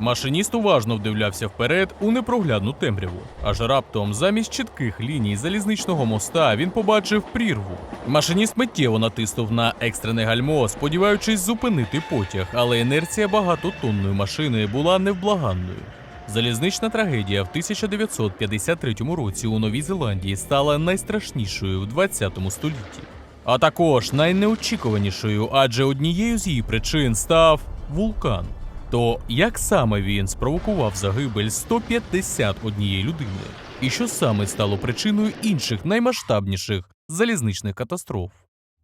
Машиніст уважно вдивлявся вперед у непроглядну темряву. Аж раптом, замість чітких ліній залізничного моста, він побачив прірву. Машиніст миттєво натиснув на екстрене гальмо, сподіваючись зупинити потяг, але інерція багатотонної машини була невблаганною. Залізнична трагедія в 1953 році у Новій Зеландії стала найстрашнішою в 20 столітті. А також найнеочікуванішою, адже однією з її причин став вулкан. То як саме він спровокував загибель 151 людини? І що саме стало причиною інших наймасштабніших залізничних катастроф?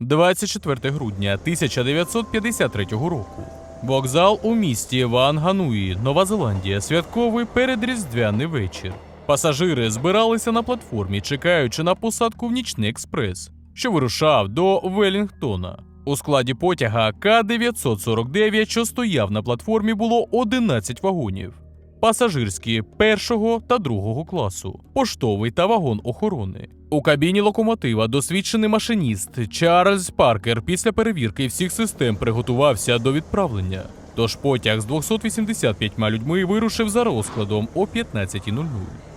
24 грудня 1953 року. Вокзал у місті Вангануї, Нова Зеландія, святковий передріздвяний вечір. Пасажири збиралися на платформі, чекаючи на посадку в нічний експрес, що вирушав до Велінгтона. У складі потяга К-949, що стояв на платформі, було 11 вагонів. Пасажирські першого та другого класу, поштовий та вагон охорони. У кабіні локомотива досвідчений машиніст Чарльз Паркер після перевірки всіх систем приготувався до відправлення. Тож потяг з 285 людьми вирушив за розкладом о 15.00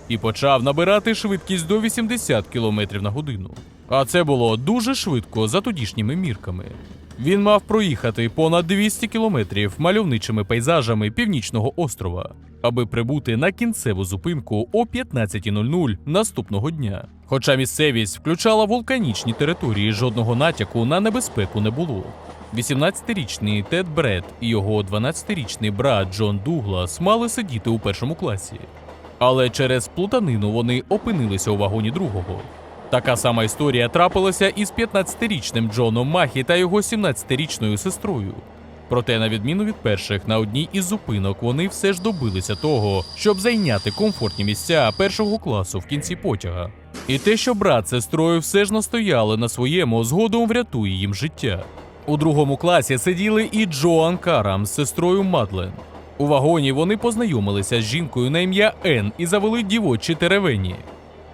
і почав набирати швидкість до 80 км на годину. А це було дуже швидко за тодішніми мірками. Він мав проїхати понад 200 кілометрів мальовничими пейзажами північного острова, аби прибути на кінцеву зупинку о 15.00 наступного дня. Хоча місцевість включала вулканічні території, жодного натяку на небезпеку не було. 18-річний Тед Бред і його 12-річний брат Джон Дуглас мали сидіти у першому класі. Але через плутанину вони опинилися у вагоні другого. Така сама історія трапилася із 15-річним Джоном Махі та його 17-річною сестрою. Проте, на відміну від перших, на одній із зупинок вони все ж добилися того, щоб зайняти комфортні місця першого класу в кінці потяга. І те, що брат з сестрою все ж настояли на своєму, згодом врятує їм життя. У другому класі сиділи і Джоан Карам з сестрою Мадлен. У вагоні вони познайомилися з жінкою на ім'я Ен і завели дівочі теревені.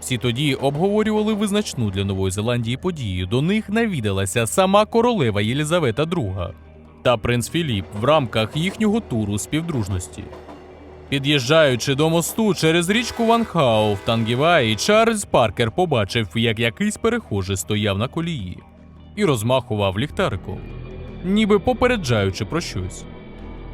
Всі тоді обговорювали визначну для Нової Зеландії подію. До них навідалася сама королева Єлізавета II та принц Філіп в рамках їхнього туру співдружності. Під'їжджаючи до мосту через річку Ванхау в Тангіваї, Чарльз Паркер побачив, як якийсь перехожий стояв на колії і розмахував ліхтариком, ніби попереджаючи про щось.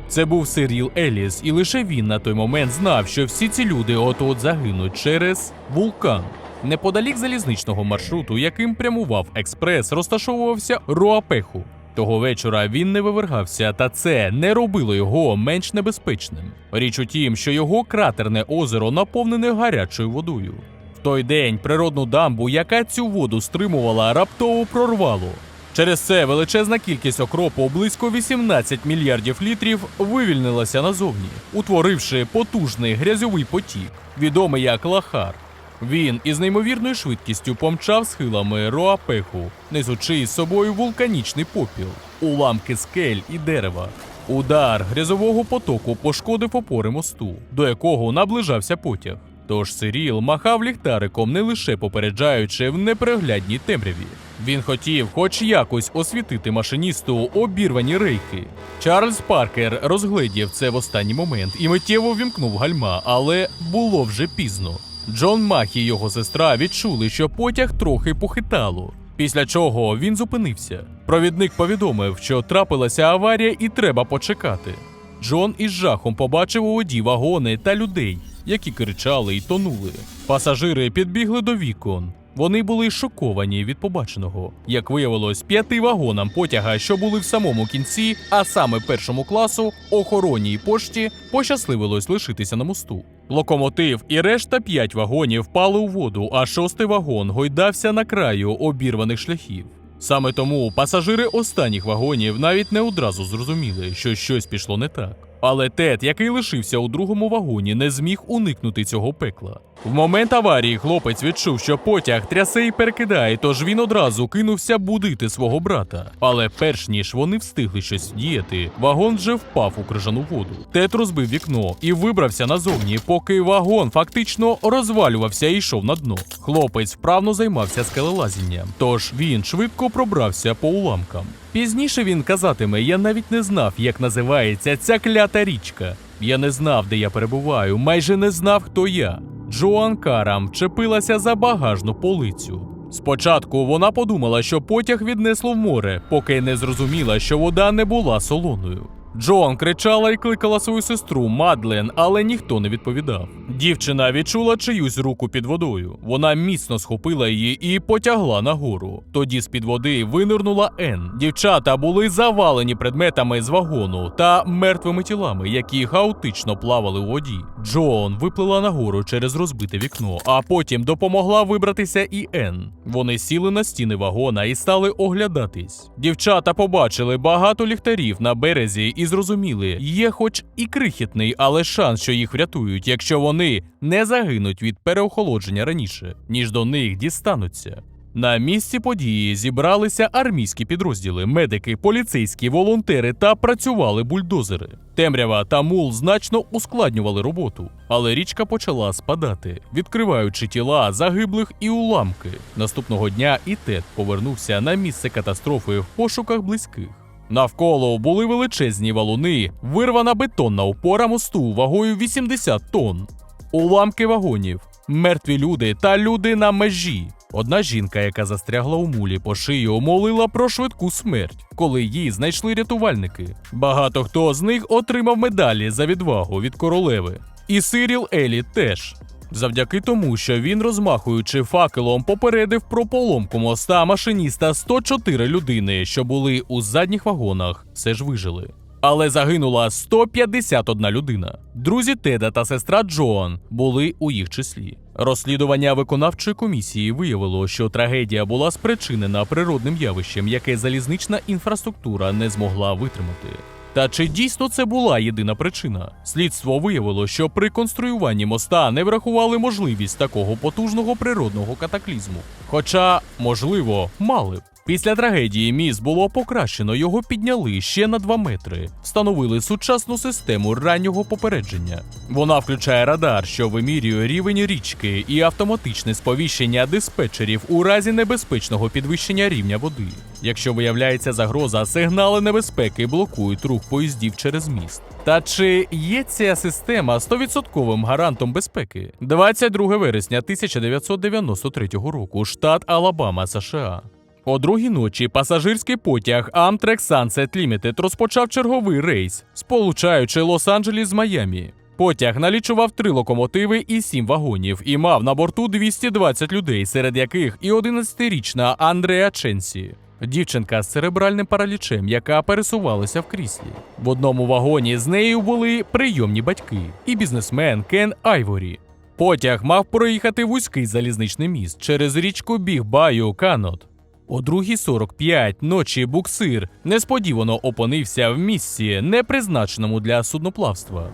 Це був Сиріл Еліс, і лише він на той момент знав, що всі ці люди от-от загинуть через вулкан. Неподалік залізничного маршруту, яким прямував експрес, розташовувався Руапеху. Того вечора він не вивергався, та це не робило його менш небезпечним. Річ у тім, що його кратерне озеро наповнене гарячою водою. В той день природну дамбу, яка цю воду стримувала, раптово прорвало. Через це величезна кількість окропу, близько 18 мільярдів літрів, вивільнилася назовні, утворивши потужний грязьовий потік, відомий як лахар. Він із неймовірною швидкістю помчав схилами Роапеху, несучи із собою вулканічний попіл, уламки скель і дерева. Удар грязового потоку пошкодив опори мосту, до якого наближався потяг. Тож Сиріл махав ліхтариком, не лише попереджаючи в непереглядній темряві. Він хотів хоч якось освітити машиністу обірвані рейки. Чарльз Паркер розгледів це в останній момент і миттєво вімкнув гальма, але було вже пізно. Джон Мах і його сестра відчули, що потяг трохи похитало. Після чого він зупинився. Провідник повідомив, що трапилася аварія і треба почекати. Джон із жахом побачив у воді вагони та людей, які кричали й тонули. Пасажири підбігли до вікон. Вони були шоковані від побаченого. Як виявилось, п'яти вагонам потяга, що були в самому кінці, а саме першому класу, охороні й пошті, пощасливилось лишитися на мосту. Локомотив і решта п'ять вагонів впали у воду, а шостий вагон гойдався на краю обірваних шляхів. Саме тому пасажири останніх вагонів навіть не одразу зрозуміли, що щось пішло не так. Але Тед, який лишився у другому вагоні, не зміг уникнути цього пекла. В момент аварії хлопець відчув, що потяг трясе і перекидає, тож він одразу кинувся будити свого брата. Але перш ніж вони встигли щось діяти, вагон вже впав у крижану воду. Тед розбив вікно і вибрався назовні, поки вагон фактично розвалювався і йшов на дно. Хлопець вправно займався скелелазінням, тож він швидко пробрався по уламкам. Пізніше він казатиме, я навіть не знав, як називається ця клята річка. Я не знав, де я перебуваю, майже не знав, хто я. Джоан Карам вчепилася за багажну полицю. Спочатку вона подумала, що потяг віднесло в море, поки не зрозуміла, що вода не була солоною. Джоан кричала і кликала свою сестру Мадлен, але ніхто не відповідав. Дівчина відчула чиюсь руку під водою. Вона міцно схопила її і потягла нагору. Тоді з-під води винирнула Ен. Дівчата були завалені предметами з вагону та мертвими тілами, які хаотично плавали у воді. Джоан виплила нагору через розбите вікно, а потім допомогла вибратися і Ен. Вони сіли на стіни вагона і стали оглядатись. Дівчата побачили багато ліхтарів на березі і зрозуміли, є хоч і крихітний, але шанс, що їх врятують, якщо вони не загинуть від переохолодження раніше, ніж до них дістануться. На місці події зібралися армійські підрозділи, медики, поліцейські, волонтери та працювали бульдозери. Темрява та мул значно ускладнювали роботу, але річка почала спадати, відкриваючи тіла загиблих і уламки. Наступного дня і Тед повернувся на місце катастрофи в пошуках близьких. Навколо були величезні валуни, вирвана бетонна опора мосту вагою 80 тонн, уламки вагонів, мертві люди та люди на межі. Одна жінка, яка застрягла у мулі по шию, молила про швидку смерть, коли її знайшли рятувальники. Багато хто з них отримав медалі за відвагу від королеви. І Сиріл Елі теж. Завдяки тому, що він, розмахуючи факелом, попередив про поломку моста машиніста 104 людини, що були у задніх вагонах, все ж вижили. Але загинула 151 людина. Друзі Теда та сестра Джоан були у їх числі. Розслідування виконавчої комісії виявило, що трагедія була спричинена природним явищем, яке залізнична інфраструктура не змогла витримати. Та чи дійсно це була єдина причина? Слідство виявило, що при конструюванні моста не врахували можливість такого потужного природного катаклізму. Хоча, можливо, мали б. Після трагедії міст було покращено, його підняли ще на 2 метри, встановили сучасну систему раннього попередження. Вона включає радар, що вимірює рівень річки, і автоматичне сповіщення диспетчерів у разі небезпечного підвищення рівня води. Якщо виявляється загроза, сигнали небезпеки блокують рух поїздів через міст. Та чи є ця система 100% гарантом безпеки? 22 вересня 1993 року, штат Алабама, США. О другій ночі пасажирський потяг Amtrak Sunset Limited розпочав черговий рейс, сполучаючи Лос-Анджелес з Майамі. Потяг налічував три локомотиви і сім вагонів і мав на борту 220 людей, серед яких і 11-річна Андреа Ченсі. Дівчинка з церебральним паралічем, яка пересувалася в кріслі. В одному вагоні з нею були прийомні батьки і бізнесмен Кен Айворі. Потяг мав проїхати вузький залізничний міст через річку Біг-Баю Канот. О 2.45 ночі буксир несподівано опинився в місці, не призначеному для судноплавства.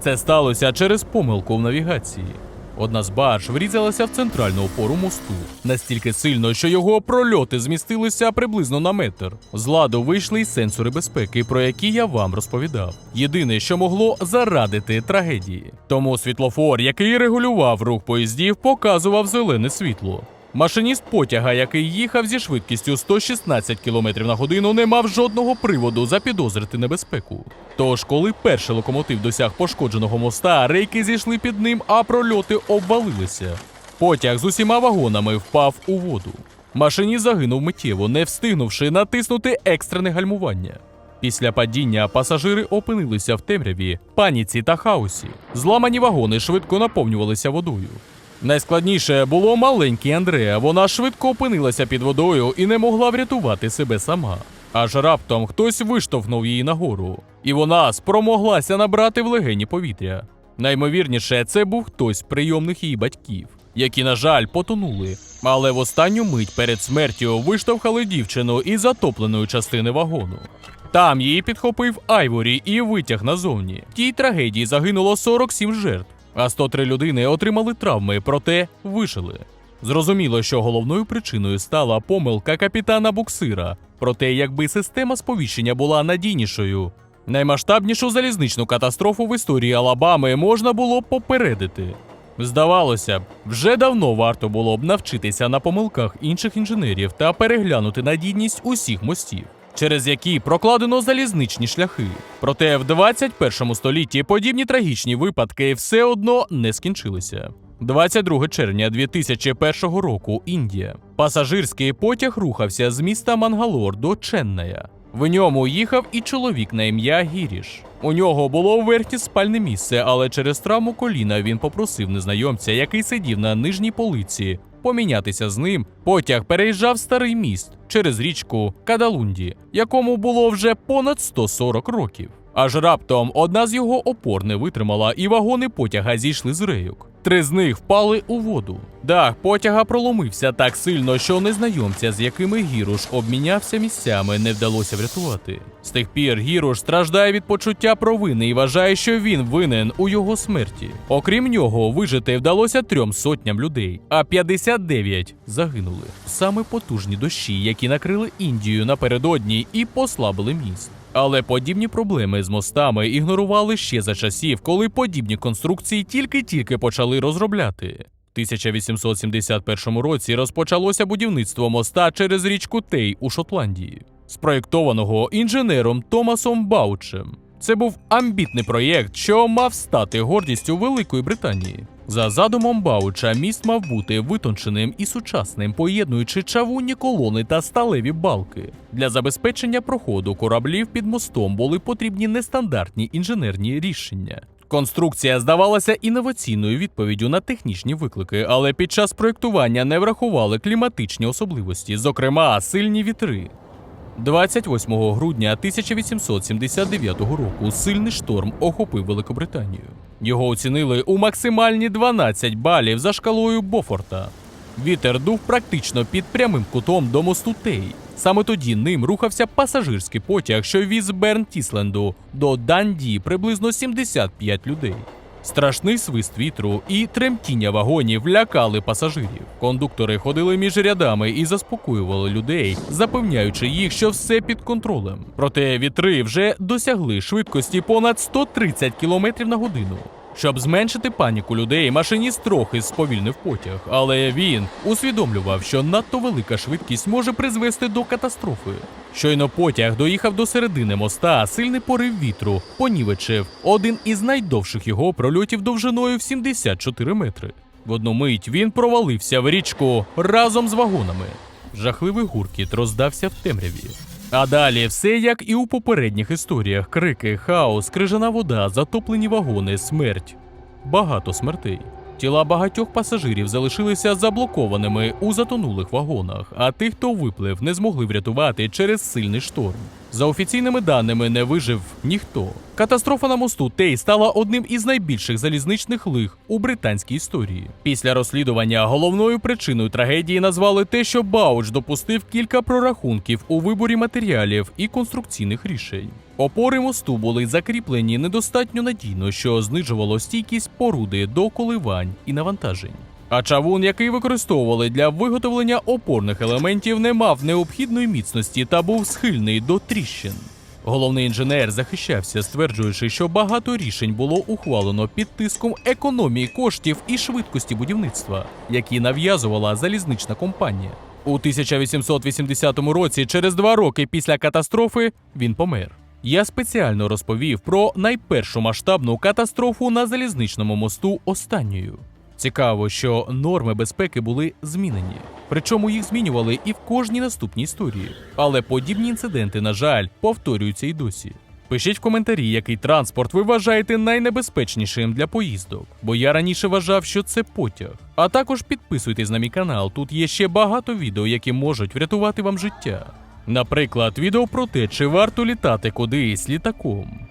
Це сталося через помилку в навігації. Одна з барж врізалася в центральну опору мосту настільки сильно, що його прольоти змістилися приблизно на метр. З ладу вийшли й сенсори безпеки, про які я вам розповідав. Єдине, що могло зарадити трагедії. Тому світлофор, який регулював рух поїздів, показував зелене світло. Машиніст потяга, який їхав зі швидкістю 116 км на годину, не мав жодного приводу запідозрити небезпеку. Тож, коли перший локомотив досяг пошкодженого моста, рейки зійшли під ним, а прольоти обвалилися. Потяг з усіма вагонами впав у воду. Машиніст загинув миттєво, не встигнувши натиснути екстрене гальмування. Після падіння пасажири опинилися в темряві, паніці та хаосі. Зламані вагони швидко наповнювалися водою. Найскладніше було маленькій Андреа. Вона швидко опинилася під водою і не могла врятувати себе сама. Аж раптом хтось виштовхнув її нагору, і вона спромоглася набрати в легені повітря. Наймовірніше, це був хтось з прийомних її батьків, які, на жаль, потонули. Але в останню мить перед смертю виштовхали дівчину із затопленої частини вагону. Там її підхопив Айворі і витяг назовні. В тій трагедії загинуло 47 жертв, а 103 людини отримали травми, проте вижили. Зрозуміло, що головною причиною стала помилка капітана буксира. Проте, якби система сповіщення була надійнішою, наймасштабнішу залізничну катастрофу в історії Алабами можна було б попередити. Здавалося б, вже давно варто було б навчитися на помилках інших інженерів та переглянути надійність усіх мостів. Через які прокладено залізничні шляхи. Проте в 21 столітті подібні трагічні випадки все одно не скінчилися. 22 червня 2001 року Індія. Пасажирський потяг рухався з міста Мангалор до Ченная. В ньому їхав і чоловік на ім'я Гіріш. У нього було вверхі спальне місце, але через травму коліна він попросив незнайомця, який сидів на нижній полиці, помінятися з ним. Потяг переїжджав старий міст через річку Кадалунді, якому було вже понад 140 років. Аж раптом одна з його опор не витримала, і вагони потяга зійшли з рейок. Три з них впали у воду. Дах потяга проломився так сильно, що незнайомця, з якими Гіруш обмінявся місцями, не вдалося врятувати. З тих пір Гіруш страждає від почуття провини і вважає, що він винен у його смерті. Окрім нього, вижити вдалося трьом сотням людей, а 59 загинули. Саме потужні дощі, які накрили Індію напередодні і послабили міст. Але подібні проблеми з мостами ігнорували ще за часів, коли подібні конструкції тільки-тільки почали розробляти. В 1871 році розпочалося будівництво моста через річку Тей у Шотландії, спроєктованого інженером Томасом Баучем. Це був амбітний проєкт, що мав стати гордістю Великої Британії. За задумом Бауча, міст мав бути витонченим і сучасним, поєднуючи чавунні колони та сталеві балки. Для забезпечення проходу кораблів під мостом були потрібні нестандартні інженерні рішення. Конструкція здавалася інноваційною відповіддю на технічні виклики, але під час проєктування не врахували кліматичні особливості, зокрема сильні вітри. 28 грудня 1879 року сильний шторм охопив Великобританію. Його оцінили у максимальні 12 балів за шкалою Бофорта. Вітер дув практично під прямим кутом до мосту Тей. Саме тоді ним рухався пасажирський потяг, що віз з Берн-Тісленду до Данді приблизно 75 людей. Страшний свист вітру і тремтіння вагонів лякали пасажирів. Кондуктори ходили між рядами і заспокоювали людей, запевняючи їх, що все під контролем. Проте вітри вже досягли швидкості понад 130 км на годину. Щоб зменшити паніку людей, машиніст трохи сповільнив потяг, але він усвідомлював, що надто велика швидкість може призвести до катастрофи. Щойно потяг доїхав до середини моста, сильний порив вітру понівечив один із найдовших його прольотів довжиною в 74 метри. В одну мить він провалився в річку разом з вагонами. Жахливий гуркіт роздався в темряві. А далі все як і у попередніх історіях: крики, хаос, крижана вода, затоплені вагони, смерть. Багато смертей. Тіла багатьох пасажирів залишилися заблокованими у затонулих вагонах, а тих, хто виплив, не змогли врятувати через сильний шторм. За офіційними даними, не вижив ніхто. Катастрофа на мосту Тей стала одним із найбільших залізничних лих у британській історії. Після розслідування головною причиною трагедії назвали те, що Бауч допустив кілька прорахунків у виборі матеріалів і конструкційних рішень. Опори мосту були закріплені недостатньо надійно, що знижувало стійкість поруди до коливань і навантажень. А чавун, який використовували для виготовлення опорних елементів, не мав необхідної міцності та був схильний до тріщин. Головний інженер захищався, стверджуючи, що багато рішень було ухвалено під тиском економії коштів і швидкості будівництва, які нав'язувала залізнична компанія. У 1880 році, через два роки після катастрофи, він помер. Я спеціально розповів про найпершу масштабну катастрофу на залізничному мосту останньою. Цікаво, що норми безпеки були змінені, причому їх змінювали і в кожній наступній історії. Але подібні інциденти, на жаль, повторюються і досі. Пишіть в коментарі, який транспорт ви вважаєте найнебезпечнішим для поїздок, бо я раніше вважав, що це потяг. А також підписуйтесь на мій канал, тут є ще багато відео, які можуть врятувати вам життя. Наприклад, відео про те, чи варто літати кудись літаком.